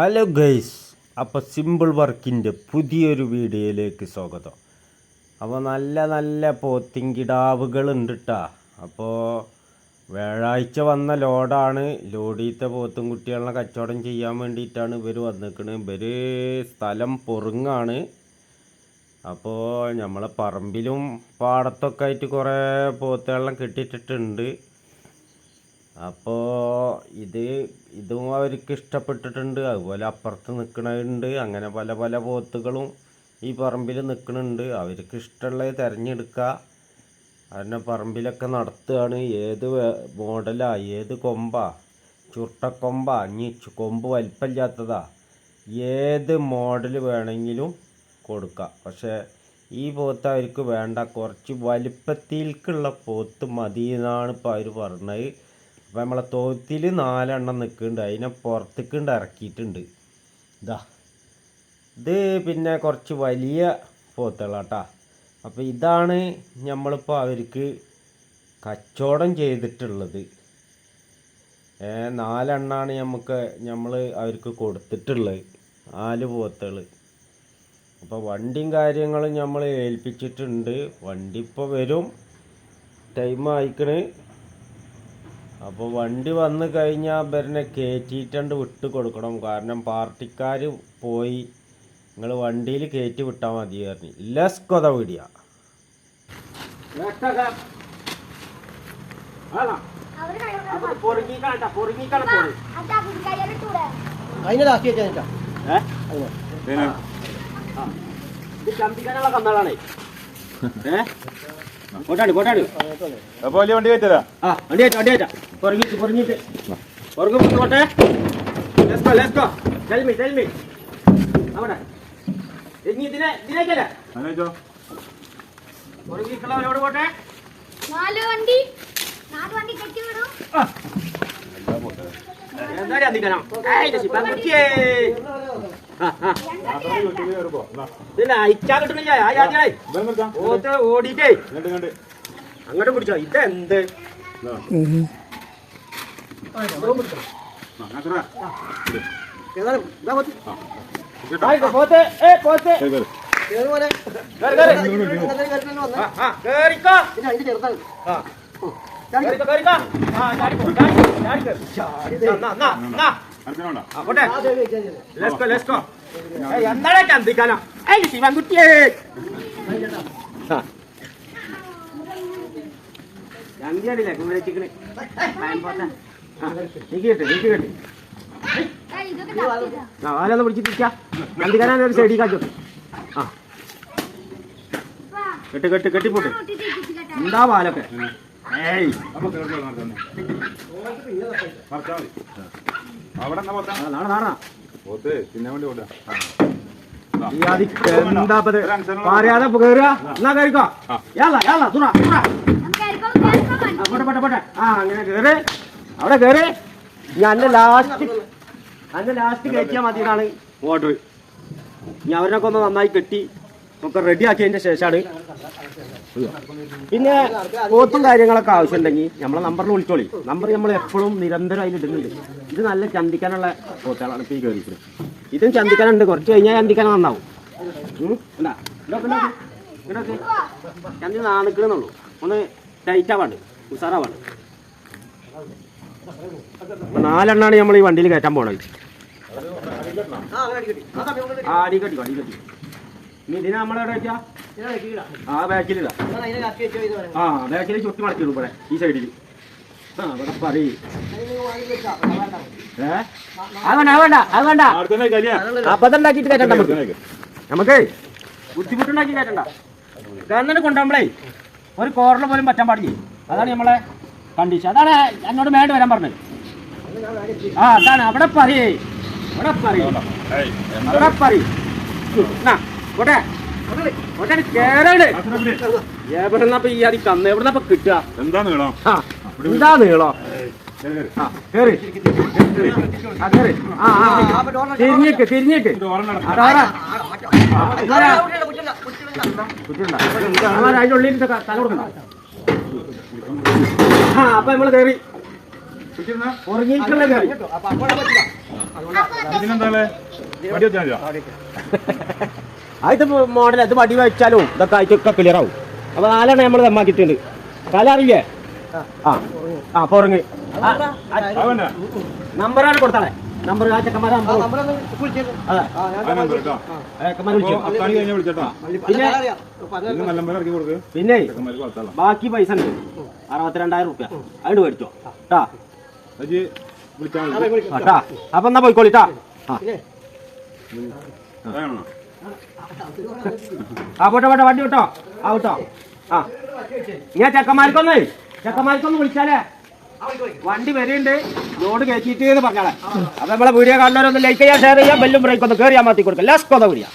Hello guys അപ്പോൾ simple വർക്കിന്റെ പുതിയൊരു വീഡിയോയിലേക്ക് സ്വാഗതം. അപ്പോൾ നല്ല നല്ല പോത്തിങ്കിടാവുകൾ ഉണ്ട് കേട്ടോ അപ്പോൾ വ്യാഴാഴ്ച വന്ന ലോഡാണ്. ലോഡീത്തെ പോത്തും കുട്ടികളെ കച്ചവടം ചെയ്യാൻ വേണ്ടിയിട്ടാണ് ഇവർ വന്നിരിക്കുന്നത് ഇവർ സ്ഥലം പൊറുങ്ങാണ്. അപ്പോൾ നമ്മളെ പറമ്പിലും പാടത്തൊക്കെ ആയിട്ട് കുറേ പോത്തുകളെല്ലാം കെട്ടിയിട്ടിട്ടുണ്ട്. അപ്പോൾ ഇത് ഇതും അവർക്ക് ഇഷ്ടപ്പെട്ടിട്ടുണ്ട്. അതുപോലെ അപ്പുറത്ത് നിൽക്കണുണ്ട്. അങ്ങനെ പല പല പോത്തുകളും ഈ പറമ്പിൽ നിൽക്കണുണ്ട്. അവർക്ക് ഇഷ്ടമുള്ളത് തിരഞ്ഞെടുക്കുക. അതിനെ പറമ്പിലൊക്കെ നടത്തുകയാണ്. ഏത് മോഡലാ? ഏത് കൊമ്പാ? ചുട്ടക്കൊമ്പ ഇനി കൊമ്പ് വലിപ്പമില്ലാത്തതാ? ഏത് മോഡൽ വേണമെങ്കിലും കൊടുക്കാം പക്ഷേ ഈ പോത്ത് അവർക്ക് വേണ്ട. കുറച്ച് വലിപ്പത്തിലേക്കുള്ള പോത്ത് മതി എന്നാണ് ഇപ്പോൾ അവർ പറഞ്ഞത്. അപ്പോൾ നമ്മളെ തോത്തിൽ നാലെണ്ണം നിൽക്കുന്നുണ്ട് അതിനെ പുറത്തേക്കുണ്ട് ഇറക്കിയിട്ടുണ്ട് ഇതാ ഇത് പിന്നെ കുറച്ച് വലിയ പോത്തുകളാട്ടാ. അപ്പോൾ ഇതാണ് നമ്മളിപ്പോൾ അവർക്ക് കച്ചവടം ചെയ്തിട്ടുള്ളത്. നാലെണ്ണാണ് നമുക്ക് നമ്മൾ അവർക്ക് കൊടുത്തിട്ടുള്ളത്. നാല് പോത്തുകൾ അപ്പോൾ വണ്ടിയും കാര്യങ്ങളും നമ്മൾ ഏൽപ്പിച്ചിട്ടുണ്ട്. വണ്ടി ഇപ്പോൾ വരും. ടൈം ആയിക്കണ് അപ്പോൾ വണ്ടി വന്നു കഴിഞ്ഞാൽ ഇവരനെ കയറ്റിയിട്ടുണ്ട് വിട്ട് കൊടുക്കണം. കാരണം പാർട്ടിക്കാർ പോയി നിങ്ങൾ വണ്ടിയിൽ കയറ്റി വിട്ടാൽ മതി പറഞ്ഞു. ലെസ് കൊത വീടിയ. അതിനെ കന്നാളാണേ. വെച്ചാ പോട്ടാണ് പോട്ടാണ് അപ്പൊ വലിയ വണ്ടി കയറ്റരാ ആ വണ്ടി കയറ്റാ വണ്ടി കയറ്റാ. പുറങ്ങിട്ട് പുറങ്ങിട്ട് പുറങ്ങ് പോട്ടെ. Let's go let's go tell me tell me അവിടെ. ഇനി ഇതിനെ ഇതിലേക്കല്ലേ? അനേച്ചോ പുറങ്ങിട്ടുള്ളവരോട് പോട്ടെ. നാല് വണ്ടി നാല് വണ്ടി കെട്ടി വിടും. എന്താ അധികം കുട്ടിയേ ആ ആ ഇതില്ല അയച്ചാ കിട്ടണില്ല ആ ജാതിയായി ഓത്ത് ഓടിയിട്ടേ. അങ്ങോട്ട് പിടിച്ചോ. ഇതെന്ത്? ആയിക്കോ, പോത്ത്. ഏ പോത്ത്. കേറി, കേറി. ആ, ആ, കേറിക്കോ. ആ. കേറിക്കോ കേറിക്കോ. ആ ചാടിക്കോ ചാടിക്കോ ചാടിക്കോ എന്നാ എന്നാ എന്നാ. എന്താണ് ചന്തിക്കാനോ ശിവൻകുട്ടിയേ. ചന്തിയാടില്ലേ ആ നീക്കി കിട്ട് നീക്കി കിട്ട്. ഏയ്, ഇതൊക്കെ തപ്പിയതാ. ആ ആലൊന്ന് പിടിച്ചിട്ടിരിക്കാം ചന്തിക്കാനാണ് ഒരു സൈഡിൽ കാച്ചു ആ. കെട്ട് കെട്ട് കെട്ടിപ്പോട്ടെ. എന്താ പാലൊക്കെ ഏയ്. അവിടെ പോത്താ? തിന്നാൻ വേണ്ടി? പറയാതെ കേറുക എന്നാ കഴിക്കോ? യാള യാള തുറ തുറ. നമുക്ക് ആയിരിക്കും കേൾക്കാൻ ആ, പോട്ടെ പോട്ടെ പോട്ടെ. ആ അങ്ങനെ അവിടെ കേറ് ഞാൻ അന്റെ ലാസ്റ്റ് അന്റെ ലാസ്റ്റ് കയറ്റിയാൽ മതി എന്നാണ് ഓർഡർ ഇനി അവരൊക്കെ ഒന്ന് നന്നായി കെട്ടി. ഒക്കെ റെഡി ആക്കിയതിന്റെ ശേഷമാണ് പിന്നെ പോത്തും കാര്യങ്ങളൊക്കെ ആവശ്യമുണ്ടെങ്കിൽ നമ്മളെ നമ്പറിൽ വിളിച്ചോളി. നമ്പർ നമ്മൾ എപ്പോഴും നിരന്തരം അതിൽ ഇടുന്നുണ്ട്. ഇത് നല്ല ചന്തിക്കാനുള്ള പോത്തുകളാണ് ഇപ്പോൾ ഈ കയറിക്കുന്നത് ഇതും ചന്തിക്കാനുണ്ട്. കുറച്ച് കഴിഞ്ഞാൽ ചന്തിക്കാൻ നന്നാവും. ചന്തി നാണിക്കണമെന്നുള്ളൂ ഒന്ന് ടൈറ്റ് ആവാണ്ട്. ഉസാറാവാണ്ട്. നാലെണ്ണാണ് നമ്മൾ ഈ വണ്ടിയിൽ കയറ്റാൻ പോണത്. ആ അടി കെട്ടി അടി കെട്ടി ഇനി ഇതിനെ നമ്മളെവിടെ വെച്ചാ? ആ ബാക്കിലിടാ ആ ബാക്കിൽ ചുറ്റി മടക്കിടും ഇവിടെ ഈ സൈഡിൽ ആ ഇവിടെ പറയ് ഏ? അത് വേണ്ട അത് വേണ്ട അത് കയറ്റണ്ട നമുക്ക്. നമുക്ക് ബുദ്ധിമുട്ടുണ്ടാക്കി കയറ്റണ്ട ഗവൺമെന്റ് കൊണ്ടുപോകുമ്പോഴേ ഒരു കോറിൽ പോലും പറ്റാൻ പാടില്ലേ? അതാണ് നമ്മളെ കണ്ടീഷൻ അതാണ് എന്നോട് മേട് വരാൻ പറഞ്ഞത്. ആ അതാണ്. അവിടെ പറയേ. അവിടെ പറയേ. അവിടെ പറയേ. പോട്ടെ എവിടെന്നപ്പ ഈ അതി കന്ന് എവിടെന്നപ്പ കിട്ടുക എന്താ നീളം എന്താ നീളോ കേറി ആ കേറി ആ ആ ആ. തിരിഞ്ഞേക്ക് തിരിഞ്ഞേക്ക് അതിന്റെ ഉള്ളിൽ തല കൊടുക്കണ്ട ആ അപ്പൊ നമ്മൾ കേറി പിടിച്ചിരുന്നാ? ഉറങ്ങിയിട്ടുള്ള കയറി ഇതിനെന്താ അത് മോഡൽ അത് വടി വെച്ചാലും ഇതൊക്കെ ആയിട്ടൊക്കെ ക്ലിയർ ആവും. അപ്പൊ നാലെണ്ണം നമ്മൾ തമ്മാക്കിയിട്ടുണ്ട് കല അറിയില്ലേ? ആ. ആ പോറങ്ങ്. നമ്പറാണ് കൊടുത്താളെ നമ്പർ ആ ചെക്കന്മാരെ നമ്പർ കേട്ടോ. പിന്നെ. ബാക്കി പൈസ ഉണ്ട്. അറുപത്തിരണ്ടായിരം റുപ്യ. അതിന് മേടിച്ചോ. ട്ടാ. അജി വിളിച്ചാ ആ, മതി. വിളിക്കാം. ആ, ട്ടാ. അപ്പൊ എന്നാ പോയിക്കോളിട്ടാ ആ? ആ വണ്ടി വിട്ടോ. ആ വിട്ടോ. ആ. ഞാൻ ചെക്കന്മാർക്കൊന്നേ ചെക്കന്മാർക്കൊന്ന് വിളിച്ചാലേ. വണ്ടി വരുന്നുണ്ട് ലോഡ് കയറ്റിയിട്ട് പറഞ്ഞാളെ. അപ്പൊ നമ്മളെ വീഡിയോ കാണുന്നവരൊന്ന് ലൈക്ക് ചെയ്യാൻ ഷെയർ ചെയ്യാം ബെല്ലും ബ്രേക്ക് ഒന്ന് കയറിയാൽ മാറ്റി കൊടുക്കാം. Last കൊതാ video